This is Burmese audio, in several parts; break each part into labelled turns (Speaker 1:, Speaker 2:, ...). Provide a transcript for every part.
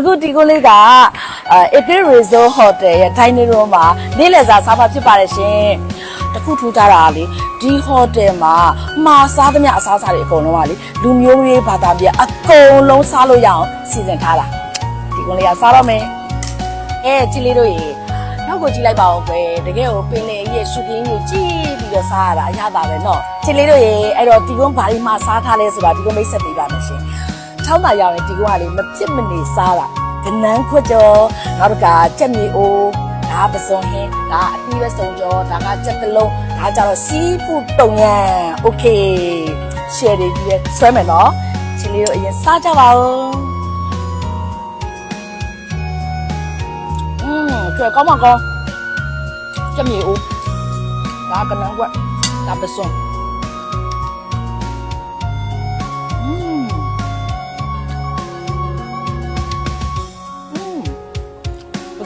Speaker 1: အခုဒီကိုလေးကအဲ Epic Resort Hotel ရဲ့ dining room မှာနေ့လည်စာစားမှဖြစ်ပါတယ်ရှင်။တခုထူးခြားတာကလေဒီ hotel မှာမှာစားသမျှအစားအစာတွေအကုန်လုံးကလေလူမျိုးရေးဘာသာပြန်အကုန်လုံးစားလို့ရအောင်စီစဉ်ထားတာ။ဒီကိုလေးကစားတော့မယ်။အဲချီလေးတို့ရေနောက်ကိုကြည့်လိုက်ပါဦးကွယ်တကယ်ကိုပင်လယ်ရဲ့ရှုကင်းကိုကြည့်ပြီးတော့စားရတာအရသာပဲနော်။ချီလေးတို့ရေအဲ့တော့ဒီကုန်းဘာလို့မှစားထားလဲဆိုတာဒီကုန်းမိတ်ဆက်ပေးပါမယ်ရှင်။ ချောင်းသာရောက်ရင်ဒီကွာလေးမဖြစ်မနေစားတာကနန်းခွတ်ကြောနောက်တစ်ခါကြက်မြေအိုးဒါပစုံဟင်းဒါအတီးပဲစုံကြောဒါကကြက်ကလုံးဒါကြတော့စီးဖူးတုံရန်โอเคရှယ်တွေကြီးပဲဆွဲမယ်နော်ချီလေးတို့အရင်စားကြပါဦးอืมကြွယ်ကောင်းမကောင်းကြက်မြေအိုးဒါကနန်းခွတ်ဒါပစုံ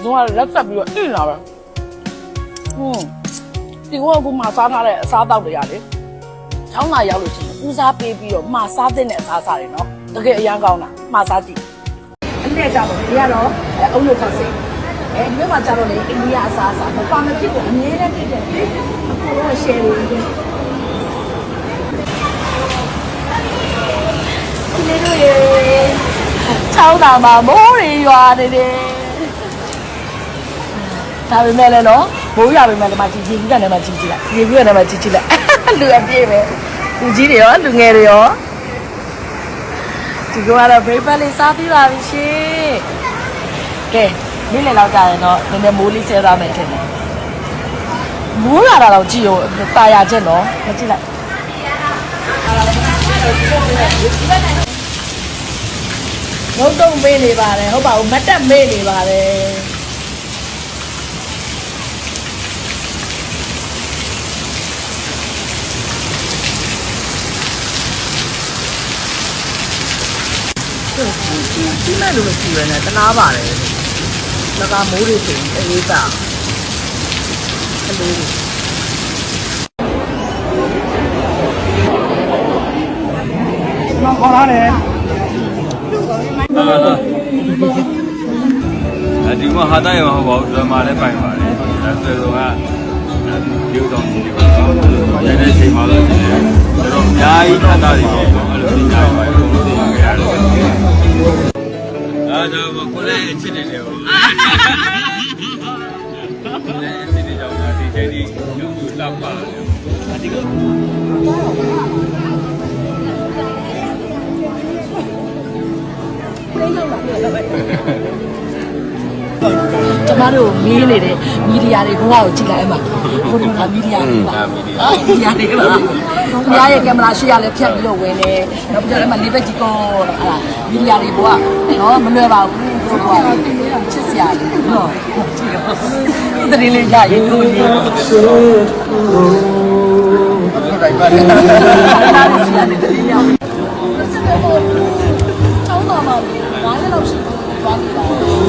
Speaker 1: ဘယ်သူကလက်ဆက်ပြီးတော့အင်းလာပဲဟွန်းဒီကောကမှစားထားတဲ့အစားအသောက်တွေရလေချောင်းလာရောက်လို့ရှိရင်ဦးစားပေးပြီးတော့မှစားတဲ့အစားအစာတွေနော်တကယ်အရန်ကောင်းတာမှစားကြည့်အနဲ့ကြတော့ဒီကတော့အုံလို့ခက်စိအဲဒီဘက်မှာကြတော့လေအိန္ဒိယအစားအစာမပါမဖြစ်ကိုအမြဲတမ်းပြည့်တယ်အခုတော့ share လို့ဒီလေးတို့ရေချောင်းတာမှာမိုးတွေရွာနေတယ် ဒါပေမဲ့လည်းနော်ဘိုးရပေမဲ့လည်းမကြည့်ကြည့်ဘူးကနေမှကြည့်ကြည့်လိုက်ရေဘူးကနေမှကြည့်ကြည့်လိုက်လူအပြည့်ပဲလူကြီးတွေရောလူငယ်တွေရောဒီကတော့ break လေးစားပြီးပါပြီရှင်ကဲနေ့လည်လောက်ကြာရင်တော့နည်းနည်းမိုးလေးဆဲသွားမယ်ထင်တယ်မိုးလာတာတော့ကြည့်ရောတာယာချက်နော်မကြည့်လိုက်ငုတ်တုံမေးနေပါတယ်ဟုတ်ပါဘူးမတ်တက်မေးနေပါတယ် ကြီးမဲ့လို့မရှိပဲနဲ့တနာပါတယ်လကမိုးတွေဆိုရင်အေးတာအလို
Speaker 2: ကျွန်တော်ခေါ်လာတယ်
Speaker 3: အဲဒီမှာဟာတာရောဟောဘူးဒရမာလည်းပိုင်ပါတယ်အဲဆိုတော့ကဒီတော့ဒီလိုပေါ့ရတဲ့ချိန်မှာတော့ကျွန်တော်အများကြီးဟာတာတွေပေါ့အဲ့လိုညာပါလို့ အဲဒါကကိုလည်းချစ်တယ်လေဟုတ်ကိုလည်းချစ်တယ်ကြောင့်ဒီချိန်ဒီကျုပ်ကလာပါတယ်အဒီက
Speaker 1: ကျမတို့မေးနေတဲ့မီဒီယာတွေဘဝကိုကြည့်လိုက်အမှဘုရားမီဒီယာတွေပါ
Speaker 3: အာမီဒီယာ
Speaker 1: မီဒီယာတွေပါခင်ဗျားရဲ့ကင်မရာရှေ့ရလဲဖြတ်ပြီးတော့ဝင်နေနောက်ပြီးတော့အဲ့မှာလေးဘက်ကြီးကောအဲ့ဒါ မီဒီယာတွေဘောကနော်မလွယ်ပါဘူးဘောကချစ်စရာကြီးနော်တတိလေးရရင်လို့ရ
Speaker 3: င်းတိုင်းပါ
Speaker 1: လေ။ဆောင်းတော်မှာဘာလဲလို့ရှိသွားပြီ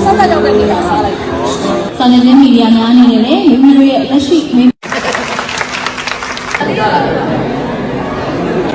Speaker 1: ။ဆက်လက်ရောက်တဲ့နေရာစားလိုက်။
Speaker 4: ဆောင်းနေတဲ့မီဒီယာများအနေနဲ့လည်းလူမျိုးရဲ့လက်ရှိမင်း